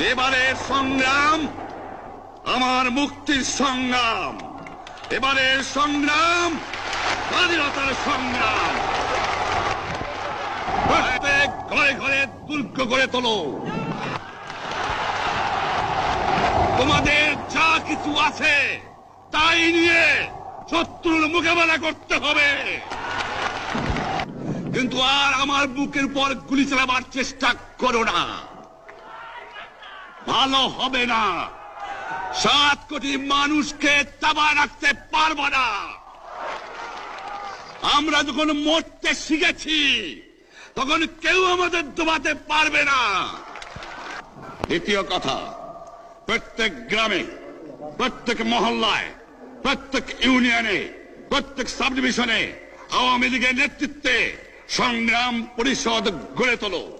এবারের সংগ্রাম, আমার মুক্তির সংগ্রাম। এবারের সংগ্রাম, স্বাধীনতার সংগ্রাম। প্রত্যেক ঘরে ঘরে দুর্গ করে তোলো। তোমাদের যা কিছু আছে, তাই নিয়ে শত্রুর মোকাবেলা করতে হবে। কিন্তু আর আমার বুকের পর গুলি চালাবার চেষ্টা করো না। ভালো হবে না। সাত কোটি মানুষকে তাবা রাখতে পারব না। আমরা যখন মরতে শিখেছি, তখন কেউ আমাদের দবাতে পারবে না। দ্বিতীয় কথা, প্রত্যেক গ্রামে, প্রত্যেক মহল্লায়, প্রত্যেক ইউনিয়নে, প্রত্যেক সাব ডিভিশনে আওয়ামী লীগের নেতৃত্বে সংগ্রাম পরিষদ গড়ে তোলো।